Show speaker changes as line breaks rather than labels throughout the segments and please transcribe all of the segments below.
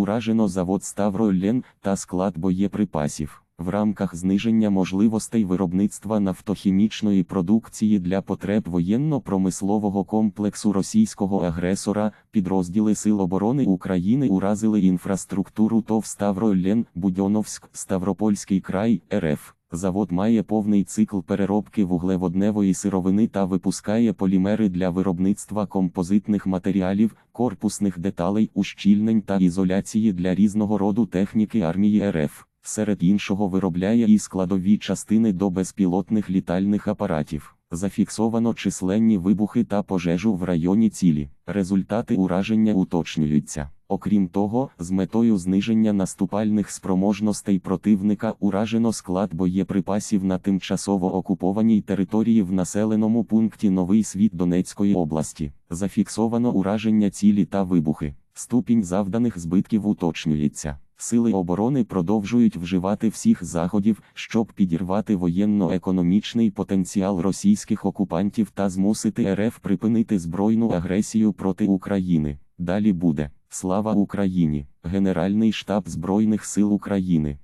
Уражено завод Ставройлен та склад боєприпасів. В рамках зниження можливостей виробництва нафтохімічної продукції для потреб воєнно-промислового комплексу російського агресора, підрозділи Сил оборони України уразили інфраструктуру ТОВ Ставройлен, Будьоновськ, Ставропольський край, РФ. Завод має повний цикл переробки вуглеводневої сировини та випускає полімери для виробництва композитних матеріалів, корпусних деталей, ущільнень та ізоляції для різного роду техніки армії РФ. Серед іншого виробляє і складові частини до безпілотних літальних апаратів. Зафіксовано численні вибухи та пожежу в районі цілі. Результати ураження уточнюються. Окрім того, з метою зниження наступальних спроможностей противника уражено склад боєприпасів на тимчасово окупованій території в населеному пункті Новий Світ Донецької області. Зафіксовано ураження цілі та вибухи. Ступінь завданих збитків уточнюється. Сили оборони продовжують вживати всіх заходів, щоб підірвати воєнно-економічний потенціал російських окупантів та змусити РФ припинити збройну агресію проти України. Далі буде Слава Україні! Генеральний штаб Збройних сил України.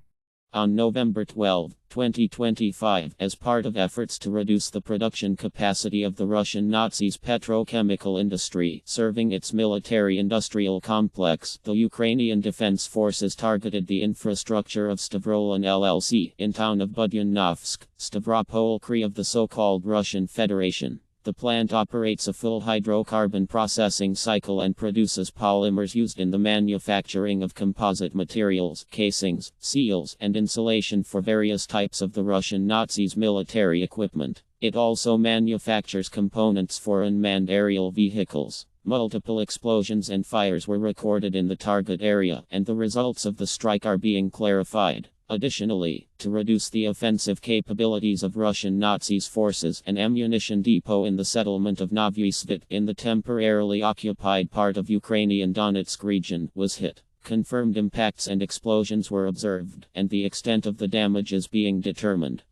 On November 12, 2025, as part of efforts to reduce the production capacity of the Russian Nazis' petrochemical industry, serving its military industrial complex, the Ukrainian Defense Forces targeted the infrastructure of Stavrolan LLC in town of Budyanovsk, Stavropol Kri of the so-called Russian Federation. The plant operates a full hydrocarbon processing cycle and produces polymers used in the manufacturing of composite materials, casings, seals, and insulation for various types of the Russian Nazis' military equipment. It also manufactures components for unmanned aerial vehicles. Multiple explosions and fires were recorded in the target area, and the results of the strike are being clarified. Additionally, to reduce the offensive capabilities of Russian Nazis forces, an ammunition depot in the settlement of Novy in the temporarily occupied part of Ukrainian Donetsk region was hit. Confirmed impacts and explosions were observed, and the extent of the damage is being determined.